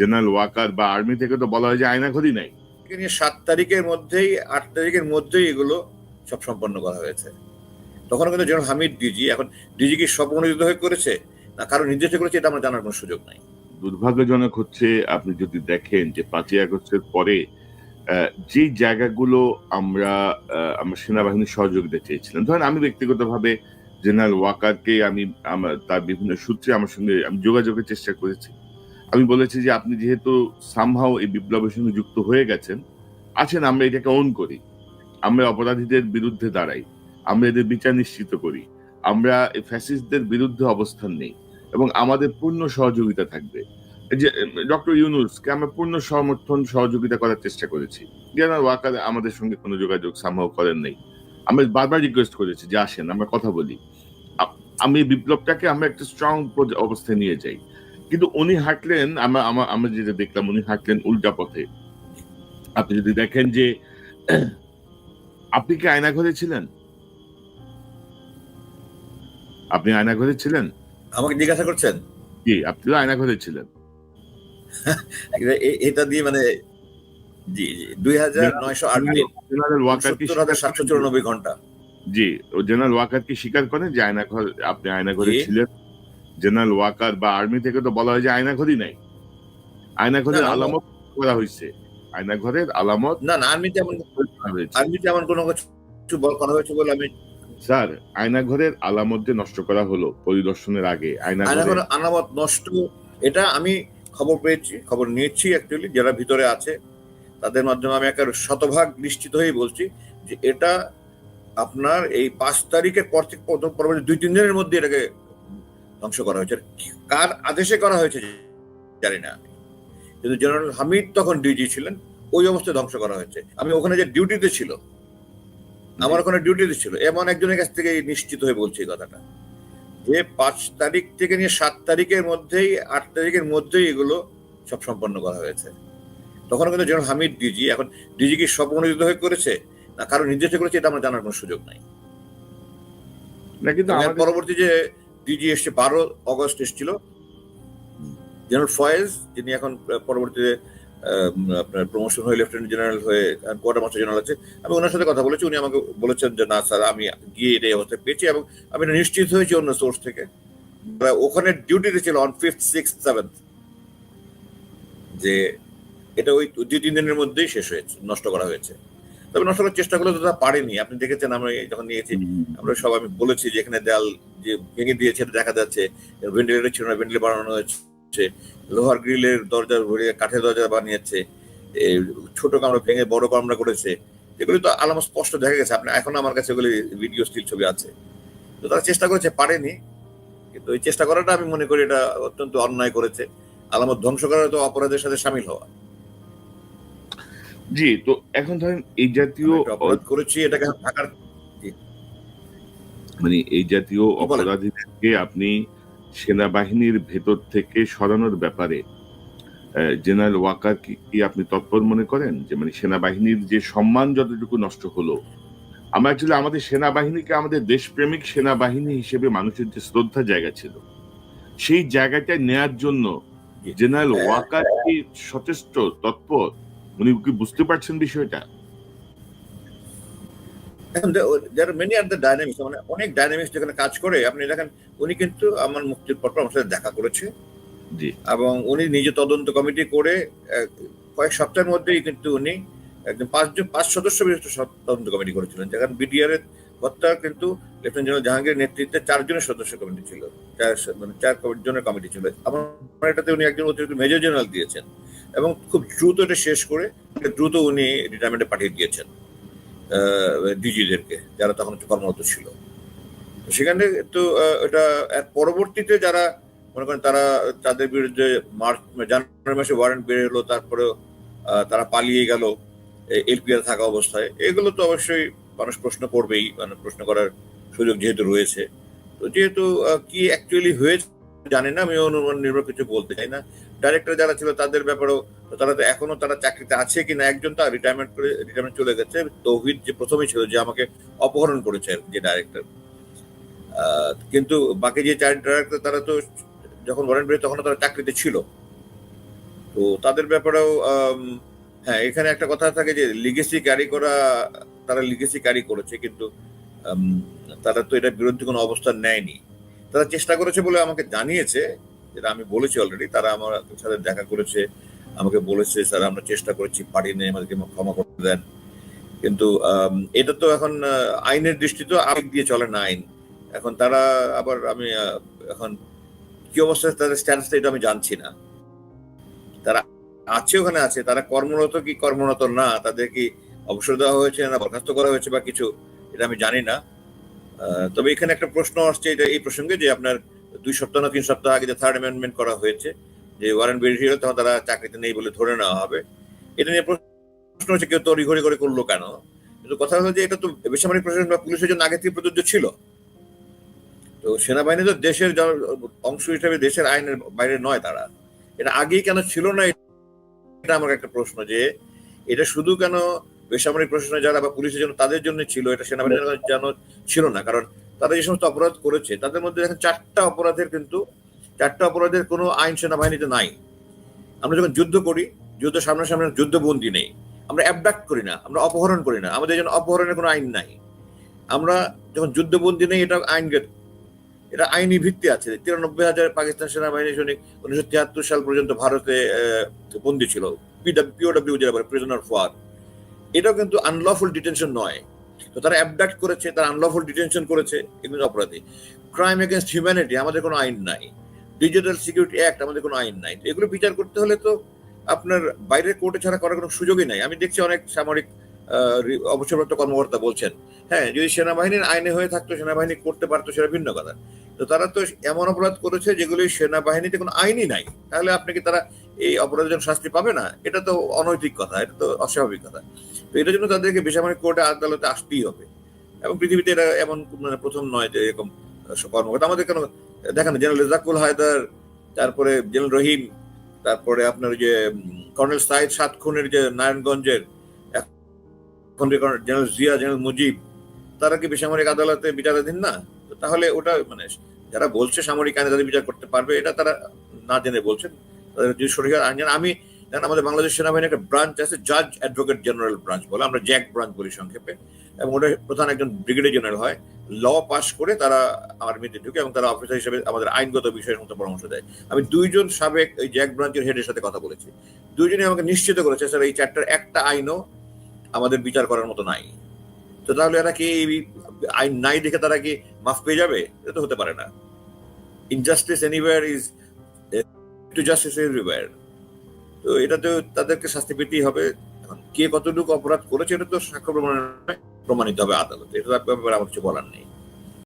General Waker বা army থেকে তো বলা হয় যে আয়নাঘরই নাই। নিয়ে সাত তারিখের মধ্যেই আট তারিখের মধ্যেই এগুলো সব সম্পন্ন করা হয়েছে। তখন কিন্তু জেনারেল হামিদ ডিজি এখন ডিজি কি স্বপ্রণোদিত হয়ে করেছে? না কারও নির্দেশে করেছে এটা আমার জানার কোনো সুযোগ নাই। দুর্ভাগ্যজনক হচ্ছে আপনি যদি দেখেন যে পাঁচই আগস্টের পরে যে জায়গাগুলো আমরা আমরা সেনাবাহিনীর সহযোগিতা চেয়েছিলাম ধরেন আমি ব্যক্তিগতভাবে জেনারেল ওয়াকারকে আমি আমার তার বিভিন্ন সূত্রে আমার সঙ্গে আমি যোগাযোগের চেষ্টা করেছি। আমি বলেছি যে আপনি যেহেতু সামহাও এই বিপ্লবের সঙ্গে যুক্ত হয়ে গেছেন, আছেন, আমরা এটাকে অন করি। আমরা অপরাধীদের বিরুদ্ধে দাঁড়াই। আমরা এদের বিচার নিশ্চিত করি। আমরা এই ফ্যাসিস্টদের বিরুদ্ধে অবস্থান নেই এবং আমাদের পূর্ণ সহযোগিতা থাকবে। যে ডক্টর ইউনুসকে আমরা পূর্ণ সমর্থন, সহযোগিতা করার চেষ্টা করেছি। জেনারেল ওয়াকার আমাদের সঙ্গে কোনো যোগাযোগ সামহ করেন নাই। আমি বারবার রিকোয়েস্ট করেছি যে আসেন, আমরা কথা বলি। আমি বিপ্লবটাকে আমরা একটা স্ট্রং অবস্থায় নিয়ে যাই। কিন্তু উনি হাঁটলেন আমরা আমরা আমরা যেটা দেখলাম উনি হাঁটলেন উল্টা পথে। আপনি যদি দেখেন যে আপনি কি আয়না ঘরে ছিলেন? আপনি আয়না ঘরে ছিলেন? আমাকে জিজ্ঞাসা করছেন? জি আপনি তো আয়না ঘরে ছিলেন এটা দিয়ে মানে জি জি দুই হাজার নয়শো আট জেনারেল ওয়াকার কি সাতশো চুরানব্বই ঘণ্টা। জি ও জেনারেল ওয়াকার কি স্বীকার করেন যে আয়না ঘর আপনি আয়না ঘরে ছিলেন। জেনারেল ওয়াকার বা আর্মি থেকে তো বলা হয় যে আয়না ঘরই নাই আয়না ঘরের না, না, আলামত করা হয়েছে আয়না ঘরের আলামত না না আর্মিতে এমন করা হয়েছে। আর্মিতে এমন কোনো কিছু বল করা হয়েছে বলে আমি স্যার আয়না ঘরের আলামত যে নষ্ট করা হলো পরিদর্শনের আগে আয়না আয়না ঘরে করে আনামত নষ্ট এটা আমি খবর পেয়েছি খবর নিয়েছি অ্যাকচুয়ালি যারা ভিতরে আছে তাদের মাধ্যমে আমি একটা শতভাগ নিশ্চিত হয়ে বলছি যে এটা আপনার এই পাঁচ তারিখের পর থেকে প্রথম- পরবর্তী দুই তিন দিনের মধ্যে এটাকে ধ্বংস করা হয়েছে। কার আদেশে করা হয়েছে জানি না। কিন্তু জেনারেল হামিদ তখন ডিজি ছিলেন ওই অবস্থায় ধ্বংস করা হয়েছে। আমি ওখানে যে ডিউটিতে ছিল আমার ওখানে ডিউটিতে ছিল এমন একজনের কাছ থেকে নিশ্চিত হয়ে বলছি কথাটা। যে পাঁচ তারিখ থেকে নিয়ে সাত তারিখের মধ্যেই আট তারিখের মধ্যেই এগুলো সব সম্পন্ন করা হয়েছে। তখন কিন্তু জেনারেল হামিদ ডিজি এখন ডিজি কি স্বপ্রণোদিত হয়ে করেছে? না কারও নির্দেশে করেছে এটা আমার জানার কোনো সুযোগ নাই। কিন্তু পরবর্তী যে ডিজি এসছে বারো অগস্ট এসেছিল। জেনারেল ফয়েজ যিনি এখন পরবর্তীতে আপনার প্রমোশন হয়ে লেফটেন্যান্ট জেনারেল হয়ে কোয়ার্টার মাস্টার জেনারেল আছে, আমি ওনার সাথে কথা বলেছি, উনি আমাকে বলেছেন যে, না স্যার, আমি গিয়ে এটা এই অবস্থায় পেয়েছি এবং আমি নিশ্চিত হয়েছি অন্য সোর্স থেকে। ওখানে ডিউটিতে ছিল অন ফিফথ সিক্স সেভেন্থ যে, এটা ওই দুই তিন দিনের মধ্যেই শেষ হয়েছে, নষ্ট করা হয়েছে। তবে নষ্ট করার চেষ্টা করলে তো তারা পারেনি। আপনি দেখেছেন আমরা যখন নিয়েছি আমরা সব আমি বলেছি যে এখানে দেয়াল যে ভেঙে দিয়েছে দেখা যাচ্ছে। ভেন্টিলেটর ছিল না ভেন্টিলেটর বানানো হয়েছে লোহার গ্রিলের দরজা ভরিয়ে কাঠের দরজা বানিয়েছে। ছোট কামরা ভেঙে বড় কামরা করেছে। এগুলি তো আলামত স্পষ্ট দেখা গেছে। আপনি এখন আমার কাছে ওগুলি ভিডিও স্টিল ছবি আছে। তো তারা চেষ্টা করেছে পারেনি। কিন্তু ওই চেষ্টা করাটা আমি মনে করি এটা অত্যন্ত অন্যায় করেছে। আলামত ধ্বংস করা তো অপরাধের সাথে সামিল হওয়া। জি তো এখন ধরেন এই জাতীয় অপরাধ করেছি এটাকে ঢাকার মানে এই জাতীয় অপরাধীদেরকে আপনি সেনাবাহিনীর ভেতর থেকে সরানোর ব্যাপারে জেনারেল ওয়াকার কি আপনি তৎপর মনে করেন? যে মানে সেনাবাহিনীর যে সম্মান যতটুকু নষ্ট হলো আমরা অ্যাকচুয়ালি আমাদের সেনাবাহিনীকে আমাদের দেশপ্রেমিক সেনাবাহিনী হিসেবে মানুষের যে শ্রদ্ধা জায়গা ছিল সেই জায়গাটা নেয়ার জন্য জেনারেল। ওয়াকার কি সচেষ্ট তৎপর? উনি কি বুঝতে পারছেন বিষয়টা? এখন যারা মেনি আর দ্য ডাইনামিক্স মানে অনেক ডাইনামিক্স যেখানে কাজ করে। আপনি দেখেন উনি কিন্তু আমার মুক্তির পর আমার সাথে দেখা করেছে। জি। এবং উনি নিজে তদন্ত কমিটি করে কয়েক সপ্তাহের মধ্যেই কিন্তু উনি একজন পাঁচজন পাঁচ সদস্য বিশিষ্ট তদন্ত কমিটি করেছিলেন। যেখানে বিডিআর এর হত্যা কিন্তু লেফটেন্যান্ট জেনারেল জাহাঙ্গীর নেতৃত্বে চারজনের সদস্য কমিটি ছিল। চার মানে চার জনের কমিটি ছিল। আমার এটাতে উনি একজন অতিরিক্ত মেজর জেনারেল দিয়েছেন। এবং খুব দ্রুত এটা শেষ করে দ্রুত উনি রিটায়ারমেন্টে পাঠিয়ে দিয়েছেন ডিজিদেরকে, যারা তখন কর্মরত ছিল। সেখানে তো এটা পরবর্তীতে যারা মনে করেন তারা, তাদের বিরুদ্ধে মার্চ, জানুয়ারি মাসে ওয়ারেন্ট বেড়ে হলো তারপরে তারা পালিয়ে গেল এলপিআর থাকা অবস্থায়। এগুলো তো অবশ্যই মানুষ প্রশ্ন করবেই মানে প্রশ্ন করার সুযোগ যেহেতু রয়েছে। তো যেহেতু কি অ্যাকচুয়ালি হয়েছে জানি না, আমি অনুমান নির্ভর কিছু বলতে চাই না। ডাইরেক্টর যারা ছিল তাদের ব্যাপারেও তারা তো এখনও তারা চাকরিতে আছে কিনা, একজন তার রিটায়ারমেন্ট করে রিটায়ারমেন্ট চলে গেছে। তৌহিদ যে প্রথমে ছিল যে আমাকে অপহরণ করেছে যে ডাইরেক্টর কিন্তু বাকি যে চার ডাইরেক্টর তারা তো যখন ওয়ারেন্ট বের তখন তারা চাকরিতে ছিল। তো তাদের ব্যাপারেও হ্যাঁ এখানে একটা কথা থাকে যে লিগেসি ক্যারি করা, তারা লিগেসি ক্যারি করেছে কিন্তু তারা তো এটার বিরুদ্ধে কোনো অবস্থান নেয়নি। তারা চেষ্টা করেছে বলে আমাকে জানিয়েছে যেটা আমি বলেছি অলরেডি তারা আমার সাথে দেখা করেছে, আমাকে বলেছে, স্যার, আমরা চেষ্টা করেছি পারিনি আমাদেরকে ক্ষমা করতে দেন। কিন্তু এটা তো এখন আইনের দৃষ্টিতে আবেগ দিয়ে চলে না আইন। এখন তারা আবার আমি এখন কি অবস্থায় তাদের স্ট্যাটাসটা এটা আমি জানছি না। তারা আছে ওখানে আছে, তারা কর্মরত কি কর্মরত না, তাদের কি অবসর দেওয়া হয়েছে না, বরখাস্ত করা হয়েছে বা কিছু, এটা আমি জানি না। তবে এখানে একটা প্রশ্ন আসছে, এটা এই প্রসঙ্গে যে আপনার দুই সপ্তাহ না তিন সপ্তাহ আগে যে থার্ড অ্যামেন্ডমেন্ট করা হয়েছে, যে ওয়ারেন্ট বেরিয়ে হলে তখন তারা চাকরিতে নেই বলে ধরে নেওয়া হবে। এটা নিয়ে প্রশ্ন হচ্ছে, কেউ তড়িঘড়ি করে করল কেন? কিন্তু কথা হলো যে, এটা তো বেসামরিক প্রশাসন বা পুলিশের জন্য আগে থেকে প্রযোজ্য ছিল। তো সেনাবাহিনী তো দেশের অংশ হিসেবে দেশের আইনের বাইরে নয় তারা। এটা আগেই কেন ছিল না, এটা আমার একটা প্রশ্ন যে, এটা শুধু কেন বেসামরিক প্রশাসনে যারা বা পুলিশের জন্য তাদের জন্য ছিল, এটা সেনাবাহিনীর জন্য ছিল না। কারণ তারা যে সমস্ত অপরাধ করেছে, তাদের মধ্যে দেখেন চারটা অপরাধের কিন্তু, চারটা অপরাধের কোনো আইন সেনাবাহিনীতে নাই। আমরা যখন যুদ্ধ করি, যুদ্ধ সামনাসামনি যুদ্ধবন্দি নেই। আমরা অ্যাবডাক্ট করি না, আমরা অপহরণ করি না। আমাদের জন্য অপহরণের কোনো আইন নাই। আমরা যখন যুদ্ধবন্দি নেই, এটা আইন এটা আইনি ভিত্তি আছে। তিরানব্বই হাজার পাকিস্তান সেনাবাহিনী সৈনিক উনিশশো তিয়াত্তর সাল পর্যন্ত ভারতে বন্দী ছিল। পিওডব্লিউ যেটা প্রিজনার ফোয়ার এটাও কিন্তু আনলফুল ডিটেনশন নয়। তো তারা অ্যাবডাক্ট করেছে, তারা আনলফুল ডিটেনশন করেছে, এগুলো অপরাধী। ক্রাইম এগেনস্ট হিউম্যানিটি আমাদের কোনো আইন নাই। ডিজিটাল সিকিউরিটি অ্যাক্ট আমাদের কোনো আইন নাই। এগুলো বিচার করতে হলে তো আপনার বাইরের কোর্টে ছাড়া করার কোনো সুযোগই নাই। আমি দেখছি অনেক সামরিক অবসরপ্রাপ্ত কর্মকর্তা বলছেন হ্যাঁ যদি সেনাবাহিনীর আইনে হয়ে থাকতো, সেনাবাহিনী করতে পারতো, সেটা ভিন্ন কথা। তো তারা তো এমন অপরাধ করেছে যেগুলি সেনাবাহিনীতে কোনো আইনই নাই। তাহলে আপনি কি তারা এই অপরাধের শাস্তি পাবে না, এটা তো অনৈতিক কথা, এটা তো অস্বাভাবিক কথা। তো এটার জন্য তাদেরকে বেসামরিক কোর্টে আদালতে আসতেই হবে। এবং পৃথিবীতে এটা এমন মানে প্রথম নয় যে এরকম কর্মকর্তা। আমাদের কেন, দেখেন জেনারেল রেজাকুল হায়দার, তারপরে জেনারেল রহিম, তারপরে আপনার যে কর্নেল সাইদ সাত খুনের যে নারায়ণগঞ্জের জেনারেল জিয়া, জেনারেল মুজিব, তারা কি বেসামরিক আদালতে বিচারাধীন না? তাহলে ওটা মানে যারা বলছে সামরিক আইনে তাদের বিচার করতে পারবে, এটা তারা না জেনে বলছেন? আমি আমাদের বাংলাদেশ সেনাবাহিনীর একটা ব্রাঞ্চ আছে জাজ অ্যাডভোকেট জেনারেল ব্রাঞ্চ বলে, আমরা জ্যাক ব্রাঞ্চ বলি সংক্ষেপে, এবং ওটা প্রধান একজন ব্রিগেডিয়ার জেনারেল হয়। ল পাস করে তারা আর্মিতে ঢুকে এবং তারা অফিসার হিসেবে আমাদের আইনগত বিষয়ের মতো পরামর্শ দেয়। আমি দুইজন সাবেক এই জ্যাক ব্রাঞ্চের হেডের সাথে কথা বলেছি। দুইজনই আমাকে নিশ্চিত করেছে, স্যার, এই চারটার একটা আইনও আমাদের বিচার করার মতো নাই। তো তাহলে এরা কি এই আইন নাই দেখে তারা কি মাফ পেয়ে যাবে? এটা তো হতে পারে না। Injustice anywhere is to justice everywhere তো এটা তো তাদেরকে শাস্তি পেতেই হবে। কে কতটুকু অপরাধ করেছে এটা তো সাক্ষ্য প্রমাণ প্রমাণিত হবে আদালতে। এটা ব্যাপারে আমার কিছু বলার নেই।